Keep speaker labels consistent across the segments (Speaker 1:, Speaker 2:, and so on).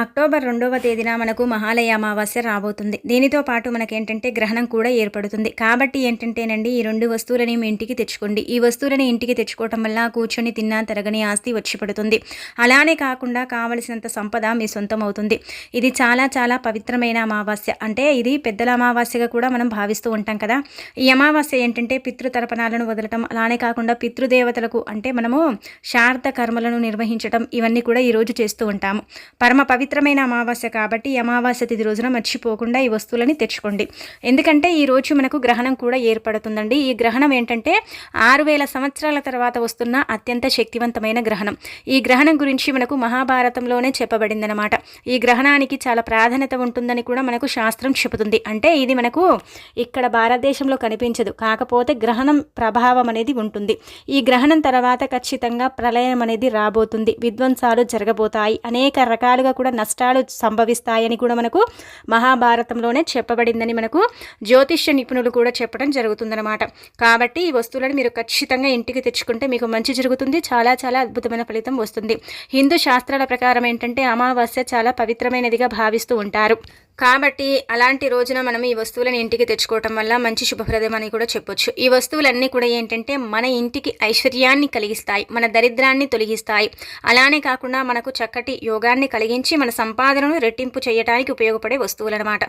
Speaker 1: October రెండవ తేదీన మనకు మహాలయ అమావాస్య రాబోతుంది. దీనితో పాటు మనకేంటంటే గ్రహణం కూడా ఏర్పడుతుంది. కాబట్టి ఏంటంటేనండి ఈ రెండు వస్తువులని మీ ఇంటికి తెచ్చుకోండి. ఈ వస్తువులని ఇంటికి తెచ్చుకోవటం వల్ల కూర్చొని తిన్నా తరగని ఆస్తి వచ్చి పడుతుంది. అలానే కాకుండా కావలసినంత సంపద మీ సొంతం అవుతుంది ఇది చాలా చాలా పవిత్రమైన అమావాస్య. అంటే ఇది పెద్దల అమావాస్యగా కూడా మనం భావిస్తూ ఉంటాం కదా. ఈ అమావాస్య ఏంటంటే పితృతర్పణాలను వదలటం అలానే కాకుండా పితృదేవతలకు అంటే మనము శారద కర్మలను నిర్వహించటం ఇవన్నీ కూడా ఈరోజు చేస్తూ ఉంటాము. పరమ పవిత్రమైన అమావాస్య కాబట్టి అమావాస్య తిథి రోజున మర్చిపోకుండా ఈ వస్తువులని తెచ్చుకోండి. ఎందుకంటే ఈ రోజు మనకు గ్రహణం కూడా ఏర్పడుతుందండి. ఈ గ్రహణం ఏంటంటే ఆరు వేల సంవత్సరాల తర్వాత వస్తున్న అత్యంత శక్తివంతమైన గ్రహణం. ఈ గ్రహణం గురించి మనకు మహాభారతంలోనే చెప్పబడిందనమాట ఈ గ్రహణానికి చాలా ప్రాధాన్యత ఉంటుందని కూడా మనకు శాస్త్రం చెబుతుంది. అంటే ఇది మనకు ఇక్కడ భారతదేశంలో కనిపించదు. కాకపోతే గ్రహణం ప్రభావం అనేది ఉంటుంది. ఈ గ్రహణం తర్వాత ఖచ్చితంగా ప్రళయం అనేది రాబోతుంది. విధ్వంసాలు జరగబోతాయి. అనేక రకాలుగా కూడా నష్టాలు సంభవిస్తాయని కూడా మనకు మహాభారతంలోనే చెప్పబడిందని మనకు జ్యోతిష్య నిపుణులు కూడా చెప్పడం జరుగుతుందన్నమాట. కాబట్టి ఈ వస్తువులను మీరు ఖచ్చితంగా ఇంటికి తెచ్చుకుంటే మీకు మంచి జరుగుతుంది. చాలా చాలా అద్భుతమైన ఫలితం వస్తుంది. హిందూ శాస్త్రాల ప్రకారం ఏంటంటే అమావాస్య చాలా పవిత్రమైనదిగా భావిస్తూ ఉంటారు. కాబట్టి అలాంటి రోజున మనం ఈ వస్తువులను ఇంటికి తెచ్చుకోవటం వల్ల మంచి శుభప్రదం అని కూడా చెప్పొచ్చు. ఈ వస్తువులన్నీ కూడా ఏంటంటే మన ఇంటికి ఐశ్వర్యాన్ని కలిగిస్తాయి మన దరిద్రాన్ని తొలగిస్తాయి. అలానే కాకుండా మనకు చక్కటి యోగాన్ని కలిగించి మన సంపాదనను రెట్టింపు చేయడానికి ఉపయోగపడే వస్తువులు అనమాట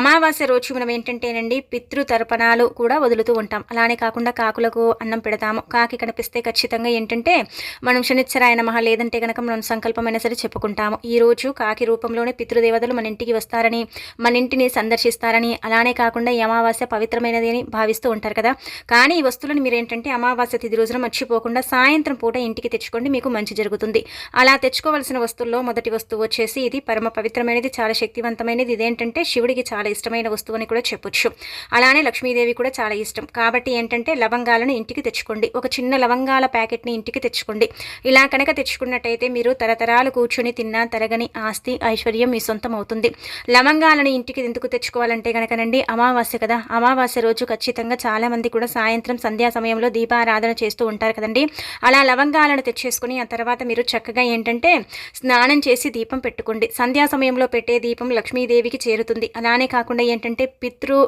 Speaker 1: అమావాస్య రోజు మనం ఏంటంటేనండి పితృతర్పణాలు కూడా వదులుతూ ఉంటాం. అలానే కాకుండా కాకులకు అన్నం పెడతాము. కాకి కనిపిస్తే ఖచ్చితంగా ఏంటంటే మనం శనిచ్చరాయన మహా లేదంటే కనుక మనం సంకల్పమైనా సరే చెప్పుకుంటాము. ఈ రోజు కాకి రూపంలోనే పితృదేవతలు మన ఇంటికి వస్తారని మన ఇంటిని సందర్శిస్తారని. అలానే కాకుండా ఈ అమావాస్య పవిత్రమైనది అని భావిస్తూ ఉంటారు కదా. కానీ ఈ వస్తువులను మీరు ఏంటంటే అమావాస్య తిథి రోజున మర్చిపోకుండా సాయంత్రం పూట ఇంటికి తెచ్చుకోండి మీకు మంచి జరుగుతుంది. అలా తెచ్చుకోవాల్సిన వస్తువుల్లో మొదటి వస్తువు వచ్చేసి ఇది పరమ పవిత్రమైనది చాలా శక్తివంతమైనది. ఇదేంటంటే శివుడికి చాలా ఇష్టమైన వస్తువు అని కూడా చెప్పొచ్చు. అలానే లక్ష్మీదేవి కూడా చాలా ఇష్టం. కాబట్టి ఏంటంటే లవంగాలను ఇంటికి తెచ్చుకోండి. ఒక చిన్న లవంగాల ప్యాకెట్ని ఇంటికి తెచ్చుకోండి. ఇలా కనుక తెచ్చుకున్నట్టయితే మీరు తరతరాలు కూర్చొని తిన్నా తరగని ఆస్తి ఐశ్వర్యం మీ సొంతం అవుతుంది. లవంగాలను ఇంటికి ఎందుకు తెచ్చుకోవాలంటే కనుకనండి అమావాస్య కదా. అమావాస్య రోజు ఖచ్చితంగా చాలామంది కూడా సాయంత్రం సంధ్యా సమయంలో దీపారాధన చేస్తూ ఉంటారు కదండి. అలా లవంగాలను తెచ్చేసుకుని ఆ తర్వాత మీరు చక్కగా ఏంటంటే స్నానం చేసి దీపం పెట్టుకోండి. సంధ్యా సమయంలో పెట్టే దీపం లక్ష్మీదేవికి చేరుతుంది. అలానే కాకుండా ఏంటంటే పితృ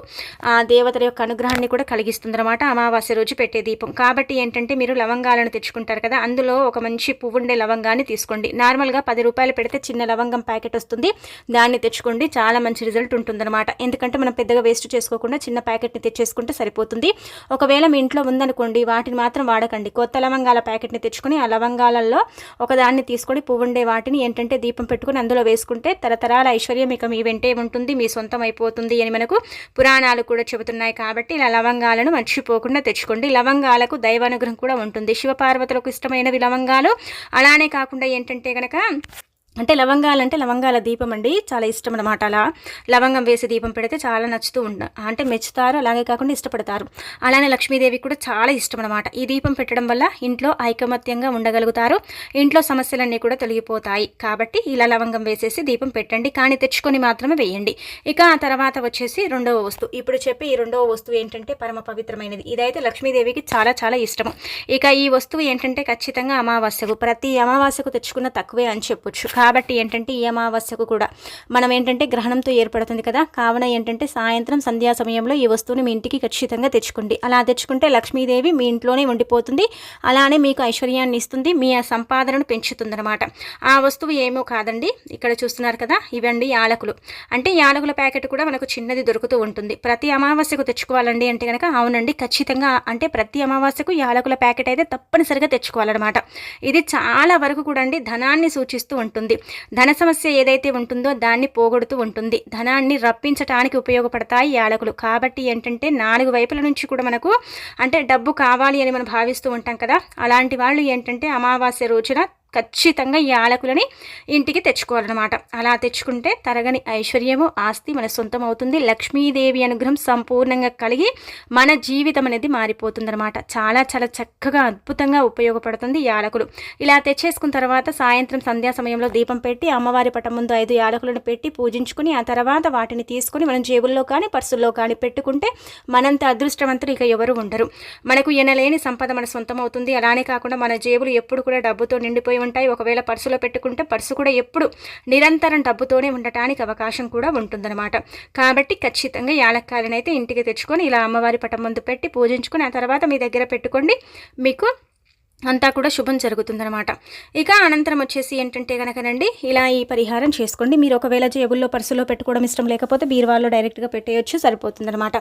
Speaker 1: దేవతల యొక్క అనుగ్రహాన్ని కూడా కలిగిస్తుంది అనమాట అమావాస్య రోజు పెట్టే దీపం. కాబట్టి ఏంటంటే మీరు లవంగాలను తెచ్చుకుంటారు కదా అందులో ఒక మంచి పువ్వుండే లవంగాన్ని తీసుకోండి. నార్మల్గా పది రూపాయలు పెడితే చిన్న లవంగం ప్యాకెట్ వస్తుంది. దాన్ని తెచ్చుకోండి. చాలా మంచి రిజల్ట్ ఉంటుందన్నమాట. ఎందుకంటే మనం పెద్దగా వేస్ట్ చేసుకోకుండా చిన్న ప్యాకెట్ని తెచ్చేసుకుంటే సరిపోతుంది. ఒకవేళ మీ ఇంట్లో ఉందనుకోండి వాటిని మాత్రం వాడకండి. కొత్త లవంగాల ప్యాకెట్ని తెచ్చుకొని ఆ లవంగాలలో ఒకదాన్ని తీసుకొని పువ్వుండే వాటిని ఏంటంటే దీపం పెట్టుకుని అందులో వేసుకుంటే తరతరాల ఐశ్వర్యం ఇక మీ వెంటే ఉంటుంది మీ సొంతం అయిపోతుంది అని మనకు పురాణాలు కూడా చెబుతున్నాయి కాబట్టి ఇలా లవంగాలను మర్చిపోకుండా తెచ్చుకోండి. లవంగాలకు దైవానుగ్రహం కూడా ఉంటుంది. శివపార్వతులకు ఇష్టమైనవి లవంగాలు. అలానే కాకుండా ఏంటంటే కనుక అంటే లవంగాలు అంటే లవంగాల దీపం అండి. చాలా ఇష్టం అనమాట అలా. లవంగం వేసి దీపం పెడితే చాలా నచ్చుతూ ఉండ అంటే మెచ్చుతారు అలాగే కాకుండా ఇష్టపడతారు. అలానే లక్ష్మీదేవి కూడా చాలా ఇష్టం అనమాట ఈ దీపం పెట్టడం వల్ల ఇంట్లో ఐకమత్యంగా ఉండగలుగుతారు. ఇంట్లో సమస్యలన్నీ కూడా తొలగిపోతాయి. కాబట్టి ఇలా లవంగం వేసేసి దీపం పెట్టండి. కానీ తెచ్చుకొని మాత్రమే వేయండి. ఇక ఆ తర్వాత వచ్చేసి రెండవ వస్తువు. ఇప్పుడు చెప్పి ఈ రెండవ వస్తువు ఏంటంటే పరమ పవిత్రమైనది. ఇదైతే లక్ష్మీదేవికి చాలా చాలా ఇష్టం ఇక ఈ వస్తువు ఏంటంటే ఖచ్చితంగా అమావాస్యకు ప్రతి అమావాస్యకు తెచ్చుకున్న తక్కువే అని చెప్పొచ్చు. కాబట్టి ఏంటంటే ఈ అమావాస్యకు కూడా మనం ఏంటంటే గ్రహణంతో ఏర్పడుతుంది కదా. కావున ఏంటంటే సాయంత్రం సంధ్యా సమయంలో ఈ వస్తువుని మీ ఇంటికి ఖచ్చితంగా తెచ్చుకోండి. అలా తెచ్చుకుంటే లక్ష్మీదేవి మీ ఇంట్లోనే ఉండిపోతుంది. అలానే మీకు ఐశ్వర్యాన్ని ఇస్తుంది. మీ సంపాదనను పెంచుతుంది అనమాట ఆ వస్తువు ఏమో కాదండి. ఇక్కడ చూస్తున్నారు కదా ఇవండి యాలకులు. అంటే యాలకుల ప్యాకెట్ కూడా మనకు చిన్నది దొరుకుతూ ఉంటుంది. ప్రతి అమావాస్యకు తెచ్చుకోవాలండి అంటే కనుక అవునండి. ఖచ్చితంగా అంటే ప్రతి అమావాస్యకు యాలకుల ప్యాకెట్ అయితే తప్పనిసరిగా తెచ్చుకోవాలన్నమాట. ఇది చాలా వరకు కూడా అండి ధనాన్ని సూచిస్తూ ఉంటుంది. ఉంటుంది. ధన సమస్య ఏదైతే ఉంటుందో దాన్ని పోగొడుతూ ఉంటుంది. ధనాన్ని రప్పించటానికి ఉపయోగపడతాయి యాలకులు. కాబట్టి ఏంటంటే నాలుగు వైపుల నుంచి కూడా మనకు అంటే డబ్బు కావాలి అని మనం భావిస్తూ ఉంటాం కదా. అలాంటి వాళ్ళు ఏంటంటే అమావాస్య రోజున ఖచ్చితంగా ఈ ఆలకులని ఇంటికి తెచ్చుకోవాలన్నమాట. అలా తెచ్చుకుంటే తరగని ఐశ్వర్యము ఆస్తి మన సొంతం అవుతుంది లక్ష్మీదేవి అనుగ్రహం సంపూర్ణంగా కలిగి మన జీవితం అనేది మారిపోతుందన్నమాట. చాలా చాలా చక్కగా అద్భుతంగా ఉపయోగపడుతుంది యాలకులు ఇలా తెచ్చేసుకున్న తర్వాత సాయంత్రం సంధ్యా సమయంలో దీపం పెట్టి అమ్మవారి పటం ముందు ఐదు యాలకులను పెట్టి పూజించుకుని ఆ తర్వాత వాటిని తీసుకుని మనం జేబుల్లో కానీ పర్సుల్లో కానీ పెట్టుకుంటే మనంత అదృష్టవంతులు ఇక ఎవరు ఉండరు. మనకు ఎనలేని సంపద మన సొంతం అవుతుంది అలానే కాకుండా మన జేబులు ఎప్పుడు కూడా డబ్బుతో నిండిపోయి ఉంటాయి. ఒకవేళ పర్సులో పెట్టుకుంటే పర్సు కూడా ఎప్పుడు నిరంతరం డబ్బుతోనే ఉండటానికి అవకాశం కూడా ఉంటుందన్నమాట. కాబట్టి ఖచ్చితంగా యాలక్కాయలను అయితే ఇంటికి తెచ్చుకొని ఇలా అమ్మవారి పటం ముందు పెట్టి పూజించుకొని ఆ తర్వాత మీ దగ్గర పెట్టుకోండి. మీకు అంతా కూడా శుభం జరుగుతుందనమాట ఇక అనంతరం వచ్చేసి ఏంటంటే కనుకనండి ఇలా ఈ పరిహారం చేసుకోండి. మీరు ఒకవేళ జేబుల్లో పర్సులో పెట్టుకోవడం ఇష్టం లేకపోతే బీరువాలో డైరెక్ట్గా పెట్టేయచ్చు సరిపోతుందనమాట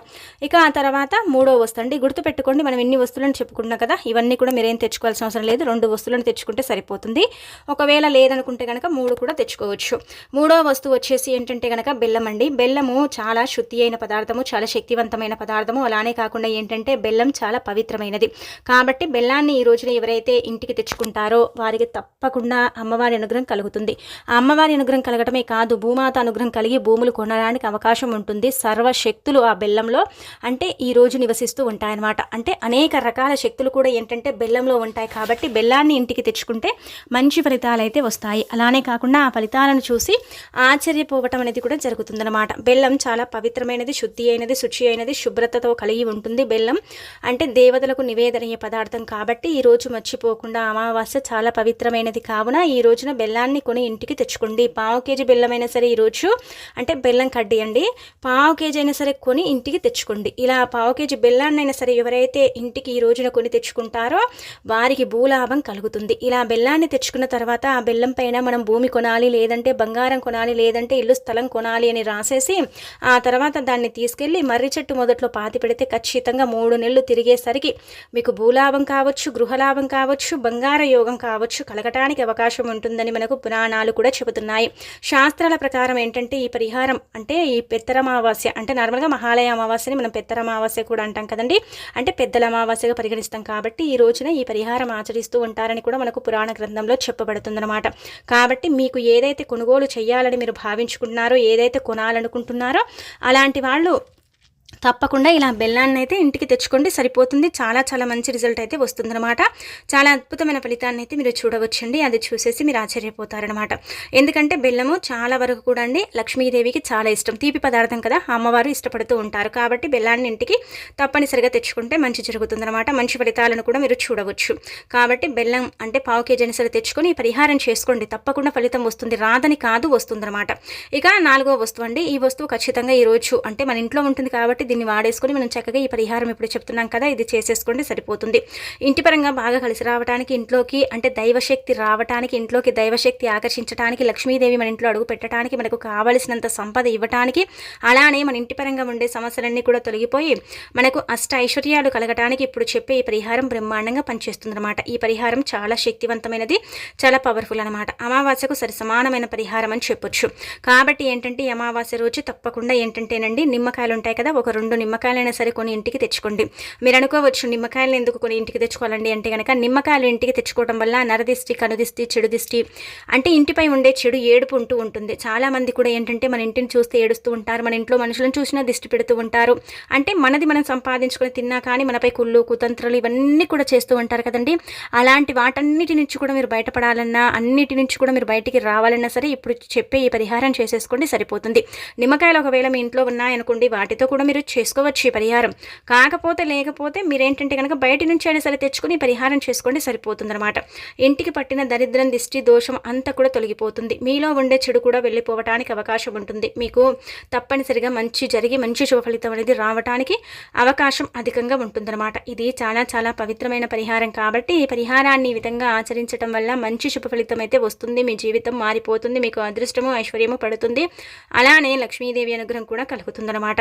Speaker 1: ఇక ఆ తర్వాత మూడో వస్తుంది గుర్తు పెట్టుకోండి మనం ఎన్ని వస్తువులను చెప్పుకున్నాం కదా ఇవన్నీ కూడా మీరేం తెచ్చుకోవాల్సిన అవసరం లేదు. రెండు వస్తువులను తెచ్చుకుంటే సరిపోతుంది. ఒకవేళ లేదనుకుంటే కనుక మూడు కూడా తెచ్చుకోవచ్చు. మూడో వస్తువు వచ్చేసి ఏంటంటే కనుక బెల్లం అండి. బెల్లము చాలా శుద్ధి అయిన పదార్థము చాలా శక్తివంతమైన పదార్థము. అలానే కాకుండా ఏంటంటే బెల్లం చాలా పవిత్రమైనది. కాబట్టి బెల్లాన్ని ఈ రోజున ఎవరైనా ఎవరైతే ఇంటికి తెచ్చుకుంటారో వారికి తప్పకుండా అమ్మవారి అనుగ్రహం కలుగుతుంది. ఆ అమ్మవారి అనుగ్రహం కలగటమే కాదు భూమాత అనుగ్రహం కలిగి భూములు కొనడానికి అవకాశం ఉంటుంది. సర్వశక్తులు ఆ బెల్లంలో అంటే ఈ రోజు నివసిస్తూ ఉంటాయన్నమాట. అంటే అనేక రకాల శక్తులు కూడా ఏంటంటే బెల్లంలో ఉంటాయి కాబట్టి బెల్లాన్ని ఇంటికి తెచ్చుకుంటే మంచి ఫలితాలు అయితే వస్తాయి. అలానే కాకుండా ఆ ఫలితాలను చూసి ఆశ్చర్యపోవటం అనేది కూడా జరుగుతుందన్నమాట. బెల్లం చాలా పవిత్రమైనది శుద్ధి అయినది శుచి అయినది శుభ్రతతో కలిగి ఉంటుంది బెల్లం. అంటే దేవతలకు నివేదనయ్యే పదార్థం కాబట్టి ఈరోజు మర్చిపోకుండా అమావాస్య చాలా పవిత్రమైనది. కావున ఈ రోజున బెల్లాన్ని కొని ఇంటికి తెచ్చుకోండి. పావు కేజీ బెల్లమైనా సరే ఈరోజు అంటే బెల్లం కడ్డీయండి పావు కేజీ అయినా సరే కొని ఇంటికి తెచ్చుకోండి. ఇలా పావు కేజీ బెల్లాన్నైనా సరే ఎవరైతే ఇంటికి ఈ రోజున కొని తెచ్చుకుంటారో వారికి భూలాభం కలుగుతుంది. ఇలా బెల్లాన్ని తెచ్చుకున్న తర్వాత ఆ బెల్లం పైన మనం భూమి కొనాలి లేదంటే బంగారం కొనాలి లేదంటే ఇల్లు స్థలం కొనాలి అని రాసేసి ఆ తర్వాత దాన్ని తీసుకెళ్ళి మర్రి చెట్టు మొదట్లో పాతి పెడితే ఖచ్చితంగా మూడు నెలలు తిరిగేసరికి మీకు భూలాభం కావచ్చు గృహలాభం కావచ్చు బంగార యోగం కావచ్చు కలగటానికి అవకాశం ఉంటుందని మనకు పురాణాలు కూడా చెబుతున్నాయి. శాస్త్రాల ప్రకారం ఏంటంటే ఈ పరిహారం అంటే ఈ పెత్తర అమావాస్య అంటే నార్మల్గా మహాలయ అమావాస్యని మనం పెత్తర అమావాస్య కూడా అంటాం కదండి. అంటే పెద్దల అమావాస్యగా పరిగణిస్తాం కాబట్టి ఈ రోజున ఈ పరిహారం ఆచరిస్తూ ఉంటారని కూడా మనకు పురాణ గ్రంథంలో చెప్పబడుతుందన్నమాట. కాబట్టి మీకు ఏదైతే కొనుగోలు చేయాలని మీరు భావించుకుంటున్నారో ఏదైతే కొనాలనుకుంటున్నారో అలాంటి వాళ్ళు తప్పకుండా ఇలా బెల్లాన్ని అయితే ఇంటికి తెచ్చుకోండి. సరిపోతుంది. చాలా చాలా మంచి రిజల్ట్ అయితే వస్తుందన్నమాట. చాలా అద్భుతమైన ఫలితాన్ని అయితే మీరు చూడవచ్చండి. అది చూసేసి మీరు ఆశ్చర్యపోతారనమాట ఎందుకంటే బెల్లము చాలా వరకు కూడా అండి లక్ష్మీదేవికి చాలా ఇష్టం. తీపి పదార్థం కదా అమ్మవారు ఇష్టపడుతూ ఉంటారు. కాబట్టి బెల్లాన్ని ఇంటికి తప్పనిసరిగా తెచ్చుకుంటే మంచి జరుగుతుందన్నమాట. మంచి ఫలితాలను కూడా మీరు చూడవచ్చు. కాబట్టి బెల్లం అంటే పావు కేజీ సరే తెచ్చుకొని పరిహారం చేసుకోండి. తప్పకుండా ఫలితం వస్తుంది. రాదని కాదు వస్తుందన్నమాట. ఇక నాలుగో వస్తువు అండి ఈ వస్తువు ఖచ్చితంగా ఈరోజు అంటే మన ఇంట్లో ఉంటుంది కాబట్టి దీన్ని వాడేసుకొని మనం చక్కగా ఈ పరిహారం ఇప్పుడు చెప్తున్నాం కదా ఇది చేసేసుకోండి సరిపోతుంది. ఇంటి పరంగా బాగా కలిసి రావడానికి ఇంట్లోకి అంటే దైవశక్తి రావడానికి ఇంట్లోకి దైవశక్తి ఆకర్షించడానికి లక్ష్మీదేవి మన ఇంట్లో అడుగు పెట్టడానికి మనకు కావలసినంత సంపద ఇవ్వడానికి అలానే మన ఇంటి పరంగా ఉండే సమస్యలన్నీ కూడా తొలగిపోయి మనకు అష్ట ఐశ్వర్యాలు కలగటానికి ఇప్పుడు చెప్పే ఈ పరిహారం బ్రహ్మాండంగా పనిచేస్తుందన్నమాట. ఈ పరిహారం చాలా శక్తివంతమైనది చాలా పవర్ఫుల్ అనమాట అమావాస్యకు సరి సమానమైన పరిహారం అని చెప్పొచ్చు. కాబట్టి ఏంటంటే ఈ అమావాస్య రోజు తప్పకుండా ఏంటంటేనండి నిమ్మకాయలు ఉంటాయి కదా ఒక రెండు నిమ్మకాయలైనా సరే కొన్ని ఇంటికి తెచ్చుకోండి. మీరు అనుకోవచ్చు నిమ్మకాయలు ఎందుకు కొన్ని ఇంటికి తెచ్చుకోవాలండి అంటే కనుక నిమ్మకాయలు ఇంటికి తెచ్చుకోవడం వల్ల నరదిష్టి కనుదిష్టి చెడు దిష్టి అంటే ఇంటిపై ఉండే చెడు ఏడుపు ఉంటూ ఉంటుంది. చాలామంది కూడా ఏంటంటే మన ఇంటిని చూస్తే ఏడుస్తూ ఉంటారు మన ఇంట్లో మనుషులను చూసినా దిష్టి పెడుతూ ఉంటారు. అంటే మనది మనం సంపాదించుకొని తిన్నా కానీ మనపై కుళ్ళు కుతంత్రాలు ఇవన్నీ కూడా చేస్తూ ఉంటారు కదండి. అలాంటి వాటన్నిటి నుంచి కూడా మీరు బయటపడాలన్నా అన్నిటి నుంచి కూడా మీరు బయటికి రావాలన్నా సరే ఇప్పుడు చెప్పే ఈ పరిహారం చేసేసుకోండి సరిపోతుంది. నిమ్మకాయలు ఒకవేళ మీ ఇంట్లో ఉన్నాయనుకోండి వాటితో కూడా మీరు చేసుకోవచ్చు ఈ పరిహారం. కాకపోతే లేకపోతే మీరేంటంటే కనుక బయట నుంచి అయినా సరే తెచ్చుకుని పరిహారం చేసుకోండి సరిపోతుందన్నమాట. ఇంటికి పట్టిన దరిద్రం దిష్టి దోషం అంతా కూడా తొలగిపోతుంది. మీలో ఉండే చెడు కూడా వెళ్ళిపోవటానికి అవకాశం ఉంటుంది. మీకు తప్పనిసరిగా మంచి జరిగి మంచి శుభ ఫలితం అనేది రావటానికి అవకాశం అధికంగా ఉంటుందన్నమాట. ఇది చాలా చాలా పవిత్రమైన పరిహారం కాబట్టి ఈ పరిహారాన్ని ఈ విధంగా ఆచరించడం వల్ల మంచి శుభ ఫలితం అయితే వస్తుంది. మీ జీవితం మారిపోతుంది మీకు అదృష్టము ఐశ్వర్యము పడుతుంది. అలానే లక్ష్మీదేవి అనుగ్రహం కూడా కలుగుతుందన్నమాట.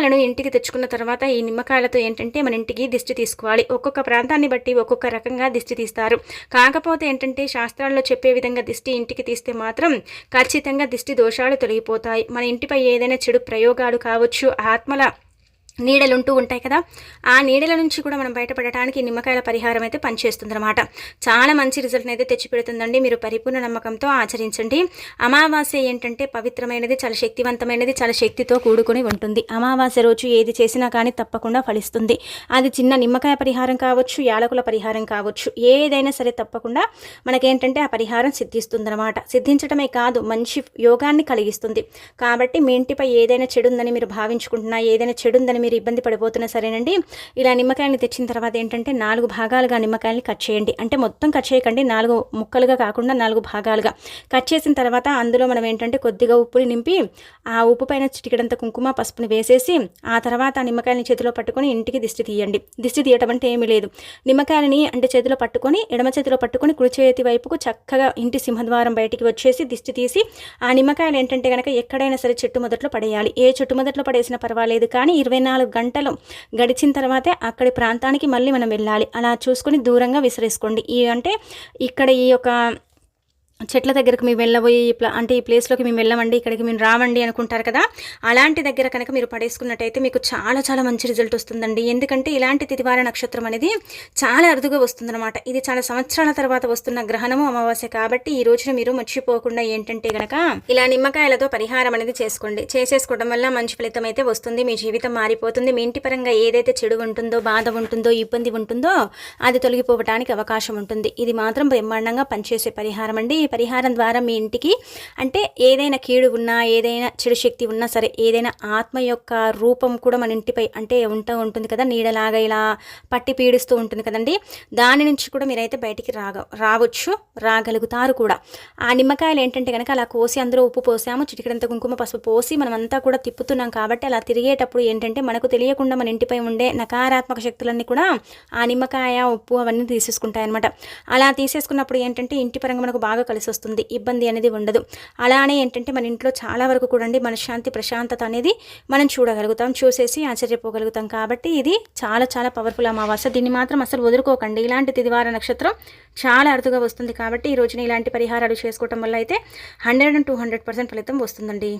Speaker 1: నిమ్మకాయలను ఇంటికి తెచ్చుకున్న తర్వాత ఈ నిమ్మకాయలతో ఏంటంటే మన ఇంటికి దిష్టి తీసుకోవాలి. ఒక్కొక్క ప్రాంతాన్ని బట్టి ఒక్కొక్క రకంగా దిష్టి తీస్తారు. కాకపోతే ఏంటంటే శాస్త్రాల్లో చెప్పే విధంగా దిష్టి ఇంటికి తీస్తే మాత్రం ఖచ్చితంగా దిష్టి దోషాలు తొలగిపోతాయి. మన ఇంటిపై ఏదైనా చెడు ప్రయోగాలు కావచ్చు. ఆత్మల నీడలు ఉంటూ ఉంటాయి కదా ఆ నీడల నుంచి కూడా మనం బయటపడటానికి నిమ్మకాయల పరిహారం అయితే పనిచేస్తుందన్నమాట. చాలా మంచి రిజల్ట్ని అయితే తెచ్చిపెడుతుందండి. మీరు పరిపూర్ణ నమ్మకంతో ఆచరించండి. అమావాస్య ఏంటంటే పవిత్రమైనది చాలా శక్తివంతమైనది చాలా శక్తితో కూడుకొని ఉంటుంది. అమావాస్య రోజు ఏది చేసినా కానీ తప్పకుండా ఫలిస్తుంది. అది చిన్న నిమ్మకాయ పరిహారం కావచ్చు యాలకుల పరిహారం కావచ్చు ఏదైనా సరే తప్పకుండా మనకేంటంటే ఆ పరిహారం సిద్ధిస్తుందన్నమాట. సిద్ధించడమే కాదు మంచి యోగాన్ని కలిగిస్తుంది. కాబట్టి మీ ఇంటిపై ఏదైనా చెడుందని మీరు భావించుకుంటున్నా ఏదైనా చెడుందని మీరు ఇబ్బంది పడిపోతున్నా సరేనండి. ఇలా నిమ్మకాయని తెచ్చిన తర్వాత ఏంటంటే నాలుగు భాగాలుగా నిమ్మకాయని కట్ చేయండి. అంటే మొత్తం కట్ చేయకండి. నాలుగు ముక్కలుగా కాకుండా నాలుగు భాగాలుగా. కట్ చేసిన తర్వాత అందులో మనం ఏంటంటే కొద్దిగా ఉప్పుని నింపి ఆ ఉప్పు పైన చిటికడంత కుంకుమ పసుపుని వేసేసి ఆ తర్వాత ఆ నిమ్మకాయని చేతిలో పట్టుకొని ఇంటికి దిష్టి తీయండి. దిష్టి తీయటం అంటే ఏమీ లేదు. నిమ్మకాయలని అంటే చేతిలో పట్టుకొని ఎడమ చేతిలో పట్టుకొని కుడి చేతి వైపుకు చక్కగా ఇంటి సింహద్వారం బయటికి వచ్చేసి దిష్టి తీసి ఆ నిమ్మకాయలు ఏంటంటే కనుక ఎక్కడైనా సరే చెట్టు మొదట్లో పడేయాలి. ఏ చెట్టు మొదట్లో పడేసినా పర్వాలేదు కానీ ఇరవై నాలుగు గంటలు గడిచిన తర్వాతే అక్కడి ప్రాంతానికి మళ్ళీ మనం వెళ్ళాలి. అలా చూసుకొని దూరంగా విసిరేసుకోండి. ఈ అంటే ఇక్కడ ఈ యొక్క చెట్ల దగ్గరకు మేము వెళ్ళబోయి అంటే ఈ ప్లేస్లోకి మేము వెళ్ళమండి ఇక్కడికి మేము రావండి అనుకుంటారు కదా అలాంటి దగ్గర కనుక మీరు పడేసుకున్నట్టయితే మీకు చాలా చాలా మంచి రిజల్ట్ వస్తుందండి. ఎందుకంటే ఇలాంటి తిదివార నక్షత్రం అనేది చాలా అరుదుగా వస్తుందన్నమాట. ఇది చాలా సంవత్సరాల తర్వాత వస్తున్న గ్రహణము అమావాస్య కాబట్టి ఈ రోజున మీరు మర్చిపోకుండా ఏంటంటే గనక ఇలా నిమ్మకాయలతో పరిహారం అనేది చేసుకోండి. చేసేసుకోవడం వల్ల మంచి ఫలితం అయితే వస్తుంది మీ జీవితం మారిపోతుంది. మీ ఇంటి పరంగా ఏదైతే చెడు ఉంటుందో బాధ ఉంటుందో ఇబ్బంది ఉంటుందో అది తొలగిపోవడానికి అవకాశం ఉంటుంది. ఇది మాత్రం బ్రహ్మాండంగా పనిచేసే పరిహారం అండి. పరిహారం ద్వారా మీ ఇంటికి అంటే ఏదైనా కీడు ఉన్నా ఏదైనా చెడు శక్తి ఉన్నా సరే ఏదైనా ఆత్మ యొక్క రూపం కూడా మన ఇంటిపై అంటే ఉంటూ ఉంటుంది కదా నీడలాగా ఇలా పట్టి పీడిస్తూ ఉంటుంది కదండి. దాని నుంచి కూడా మీరైతే బయటికి రాగ రావచ్చు రాగలుగుతారు కూడా. ఆ నిమ్మకాయలు ఏంటంటే కనుక అలా కోసి అందరూ ఉప్పు పోసాము చిటికడంత కుంకుమ పసుపు పోసి మనమంతా కూడా తిప్పుతున్నాం కాబట్టి అలా తిరిగేటప్పుడు ఏంటంటే మనకు తెలియకుండా మన ఇంటిపై ఉండే నకారాత్మక శక్తులన్నీ కూడా ఆ నిమ్మకాయ ఉప్పు అవన్నీ తీసేసుకుంటాయి అనమాట అలా తీసేసుకున్నప్పుడు ఏంటంటే ఇంటి పరంగా మనకు బాగా కలిసి వస్తుంది ఇబ్బంది అనేది ఉండదు. అలానే ఏంటంటే మన ఇంట్లో చాలా వరకు కూడా మనశ్శాంతి ప్రశాంతత అనేది మనం చూడగలుగుతాం చూసేసి ఆశ్చర్యపోగలుగుతాం. కాబట్టి ఇది చాలా చాలా పవర్ఫుల్ అమావాస్య. దీన్ని మాత్రం అసలు వదులుకోకండి. ఇలాంటి తిదివార నక్షత్రం చాలా అరుదుగా వస్తుంది. కాబట్టి ఈ రోజున ఇలాంటి పరిహారాలు చేసుకోవటం వల్ల అయితే hundred and two hundred percent ఫలితం వస్తుందండి.